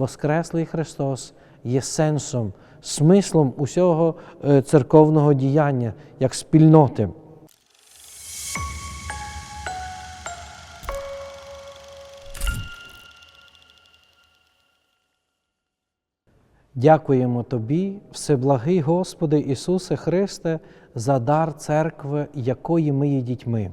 Воскреслий Христос є сенсом, смислом усього е, церковного діяння як спільноти. Дякуємо Тобі, Всеблагий Господи Ісусе Христе, за дар церкви, якої ми є дітьми.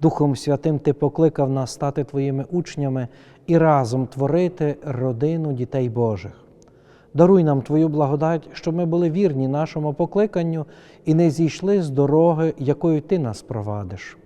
Духом Святим Ти покликав нас стати Твоїми учнями і разом творити родину дітей Божих. Даруй нам Твою благодать, щоб ми були вірні нашому покликанню і не зійшли з дороги, якою Ти нас провадиш.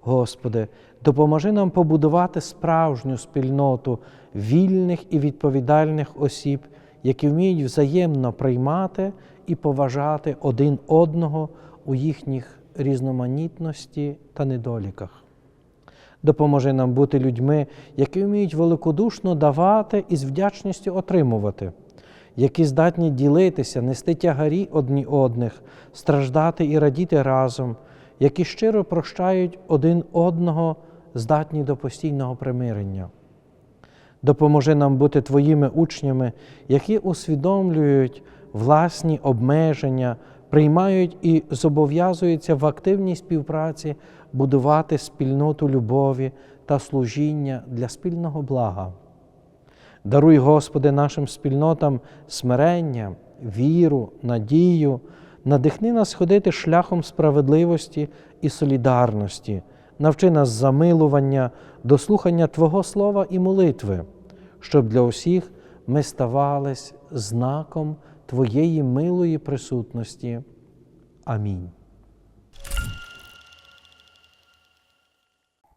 Господи, допоможи нам побудувати справжню спільноту вільних і відповідальних осіб, які вміють взаємно приймати і поважати один одного у їхніх різноманітності та недоліках. Допоможи нам бути людьми, які вміють великодушно давати і з вдячністю отримувати, які здатні ділитися, нести тягарі одні одних, страждати і радіти разом, які щиро прощають один одного, здатні до постійного примирення. Допоможи нам бути Твоїми учнями, які усвідомлюють власні обмеження, приймають і зобов'язуються в активній співпраці будувати спільноту любові та служіння для спільного блага. Даруй, Господи, нашим спільнотам смирення, віру, надію, надихни нас ходити шляхом справедливості і солідарності, навчи нас замилування, до слухання Твого Слова і молитви, щоб для усіх ми ставались знаком Твоєї милої присутності. Амінь.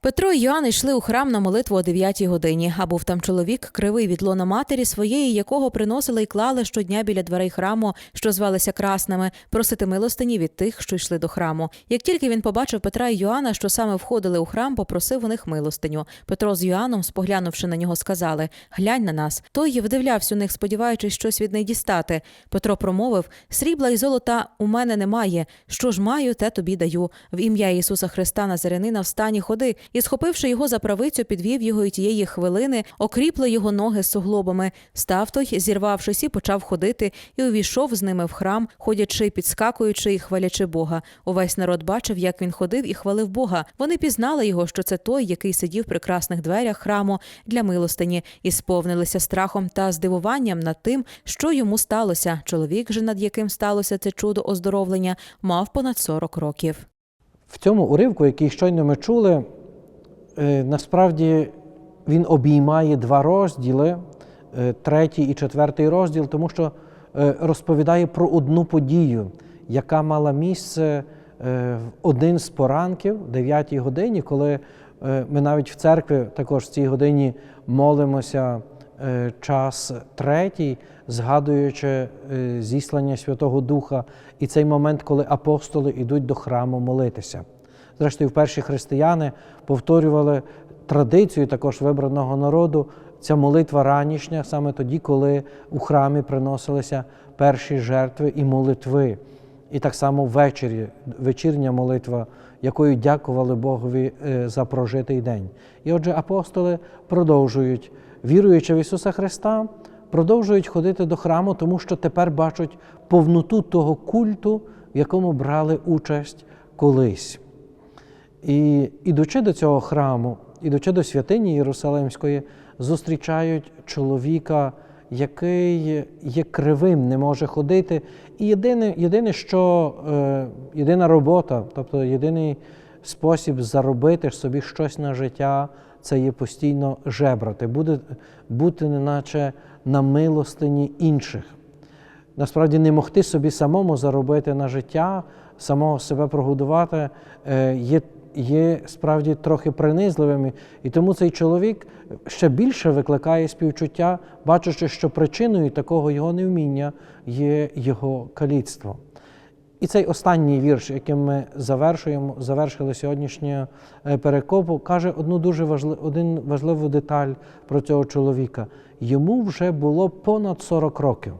Петро і Йоанн йшли у храм на молитву о 9 годині, а був там чоловік, кривий від лона матері своєї, якого приносили й клали щодня біля дверей храму, що звалися красними, просити милостині від тих, що йшли до храму. Як тільки він побачив Петра і Йоанна, що саме входили у храм, попросив у них милостиню. Петро з Йоанном, споглянувши на нього, сказали: Глянь на нас. Той вдивлявся у них, сподіваючись щось від них дістати. Петро промовив: Срібла і золота у мене немає. Що ж маю, те тобі даю. В ім'я Ісуса Христа Назарянина встані ходи. І, схопивши його за правицю, підвів його і тієї хвилини, окріпли його ноги суглобами. Став той, зірвавшись, і почав ходити, і увійшов з ними в храм, ходячи, підскакуючи і хвалячи Бога. Увесь народ бачив, як він ходив і хвалив Бога. Вони пізнали його, що це той, який сидів при красних дверях храму для милостині, і сповнилися страхом та здивуванням над тим, що йому сталося. Чоловік же, над яким сталося це чудо оздоровлення, мав понад 40 років. В цьому уривку, який щойно ми чули, насправді він обіймає два розділи, е, третій і четвертий розділ, тому що е, розповідає про одну подію, яка мала місце е, в один з поранків, 9 годині, коли е, ми навіть в церкві також в цій годині молимося е, час третій, згадуючи е, зіслання Святого Духа і цей момент, коли апостоли йдуть до храму молитися. Зрештою, перші християни повторювали традицію також вибраного народу. Ця молитва ранішня саме тоді, коли у храмі приносилися перші жертви і молитви. І так само ввечері, вечірня молитва, якою дякували Богові е, за прожитий день. І отже, апостоли продовжують, віруючи в Ісуса Христа, продовжують ходити до храму, тому що тепер бачать повноту того культу, в якому брали участь колись. І ідучи до цього храму, ідучи до святині Єрусалимської, зустрічають чоловіка, який є кривим, не може ходити. І єдине, єдине що е, єдина робота, тобто єдиний спосіб заробити собі щось на життя, це є постійно жебрати, бути, бути неначе на милостині інших. Насправді не могти собі самому заробити на життя, самого себе прогодувати, е, є, є справді трохи принизливими. І тому цей чоловік ще більше викликає співчуття, бачачи, що причиною такого його невміння є його каліцтво. І цей останній вірш, яким ми завершуємо, завершили сьогоднішню е, перекопу, каже одну дуже важлив, один важливу деталь про цього чоловіка. Йому вже було понад 40 років.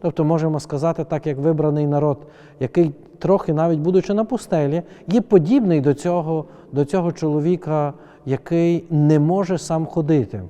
Тобто можемо сказати, так як вибраний народ, який трохи, навіть будучи на пустелі, є подібний до цього, до цього чоловіка, який не може сам ходити.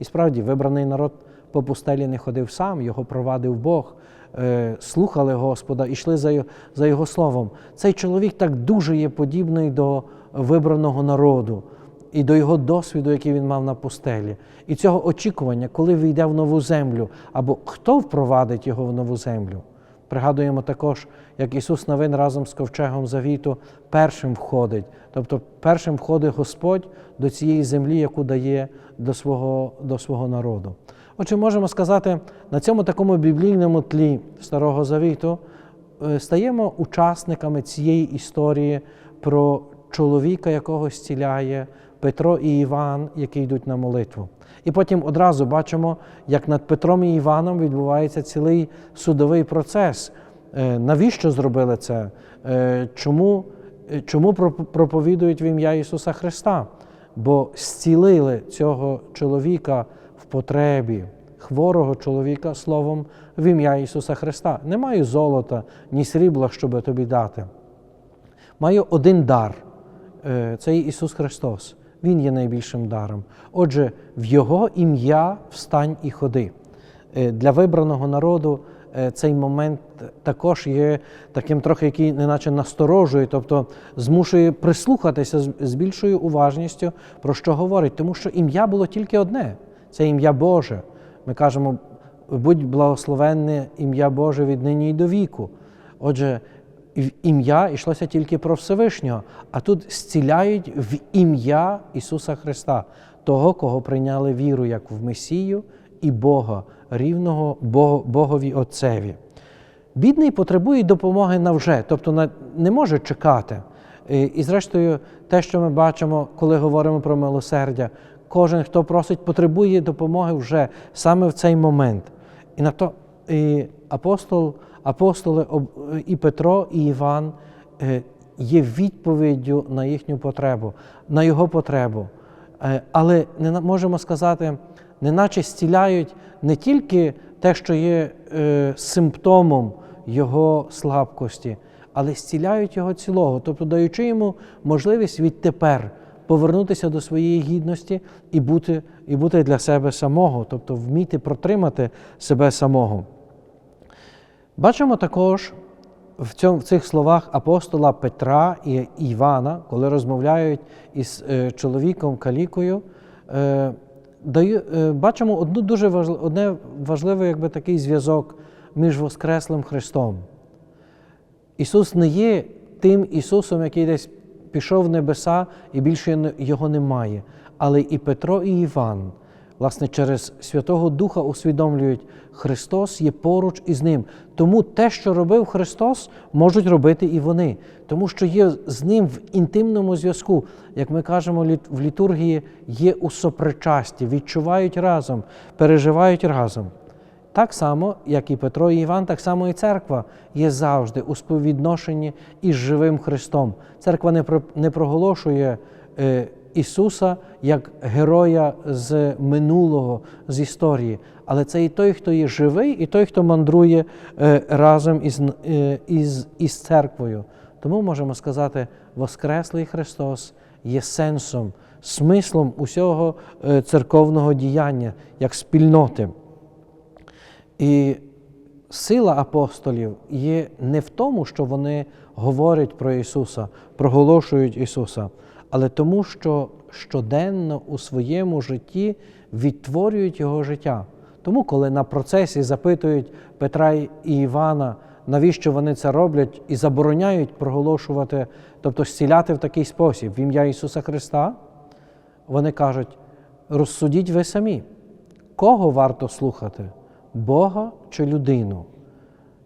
І справді, вибраний народ по пустелі не ходив сам, його провадив Бог, е, слухали Господа, йшли за, за Його словом. Цей чоловік так дуже є подібний до вибраного народу і до його досвіду, який він мав на пустелі, і цього очікування, коли війде в нову землю, або хто впровадить його в нову землю. Пригадуємо також, як Ісус Новин разом з ковчегом завіту першим входить. Тобто першим входить Господь до цієї землі, яку дає до свого, до свого народу. Отже, можемо сказати, на цьому такому біблійному тлі Старого Завіту е, стаємо учасниками цієї історії про чоловіка, якого зціляє Петро і Іван, які йдуть на молитву. І потім одразу бачимо, як над Петром і Іваном відбувається цілий судовий процес. Е, Навіщо зробили це? Е, Чому, е, чому проповідують в ім'я Ісуса Христа? Бо зцілили цього чоловіка в потребі, хворого чоловіка словом в ім'я Ісуса Христа. Не маю золота, ні срібла, щоб тобі дати. Маю один дар це Ісус Христос. Він є найбільшим даром. Отже, в Його ім'я встань і ходи. Е, Для вибраного народу е, цей момент також є таким трохи, який неначе насторожує, тобто змушує прислухатися з- більшою уважністю, про що говорить, тому що ім'я було тільки одне це ім'я Боже. Ми кажемо, будь благословенне ім'я Боже від нині й до віку. Отже, в ім'я йшлося тільки про Всевишнього, а тут зціляють в ім'я Ісуса Христа, того, кого прийняли віру як в Месію і Бога, рівного Богові Отцеві. Бідний потребує допомоги навже, тобто не може чекати. І, і зрештою, те, що ми бачимо, коли говоримо про милосердя, кожен, хто просить, потребує допомоги вже саме в цей момент. І на то і апостол, апостоли і Петро, і Іван е, є відповіддю на їхню потребу, на його потребу. Е, Але не можемо сказати, неначе зціляють не тільки те, що є е, симптомом його слабкості, але зціляють його цілого, тобто даючи йому можливість відтепер повернутися до своєї гідності і бути, і бути для себе самого, тобто вміти протримати себе самого. Бачимо також в, цьому, в цих словах апостола Петра і Івана, коли розмовляють із е, чоловіком Калікою, е, даю, е, бачимо одну дуже важли, одне важливий якби, такий зв'язок між Воскреслим Христом. Ісус не є тим Ісусом, який десь пішов в небеса і більше його немає. Але і Петро, і Іван, власне, через Святого Духа усвідомлюють, Христос є поруч із ним. Тому те, що робив Христос, можуть робити і вони, тому що є з ним в інтимному зв'язку, як ми кажемо в літургії, є у сопричасті, відчувають разом, переживають разом. Так само, як і Петро і Іван, так само і церква є завжди у співвідношенні із живим Христом. Церква не, про, не проголошує е, Ісуса як героя з минулого, з історії, але це і той, хто є живий, і той, хто мандрує е, разом із, е, із, із церквою. Тому можемо сказати, Воскреслий Христос є сенсом, смислом усього е, церковного діяння як спільноти. І сила апостолів є не в тому, що вони говорять про Ісуса, проголошують Ісуса, але тому, що щоденно у своєму житті відтворюють Його життя. Тому, коли на процесі запитують Петра і Івана, навіщо вони це роблять і забороняють проголошувати, тобто зціляти в такий спосіб в ім'я Ісуса Христа, вони кажуть: розсудіть ви самі, кого варто слухати? Бога чи людину?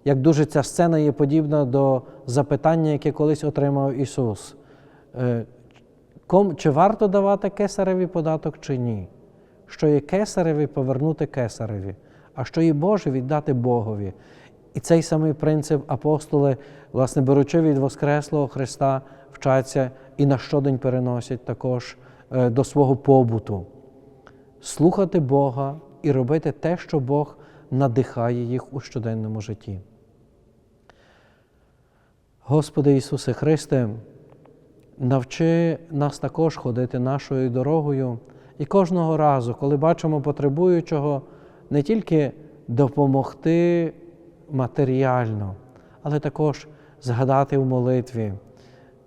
Як дуже ця сцена є подібна до запитання, яке колись отримав Ісус. Ком- Чи варто давати кесареві податок, чи ні? Що є кесареві, повернути кесареві, а що є Боже, віддати Богові. І цей самий принцип апостоли, власне, беручи від Воскреслого Христа, вчаться і на щодень переносять також е, до свого побуту слухати Бога і робити те, що Бог надихає їх у щоденному житті. Господи Ісусе Христе, навчи нас також ходити нашою дорогою і кожного разу, коли бачимо потребуючого, не тільки допомогти матеріально, але також згадати в молитві,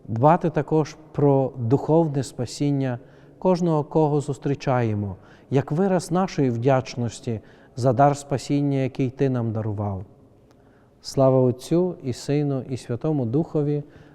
дбати також про духовне спасіння кожного, кого зустрічаємо, як вираз нашої вдячності за дар спасіння, який Ти нам дарував. Слава Отцю і Сину, і Святому Духові,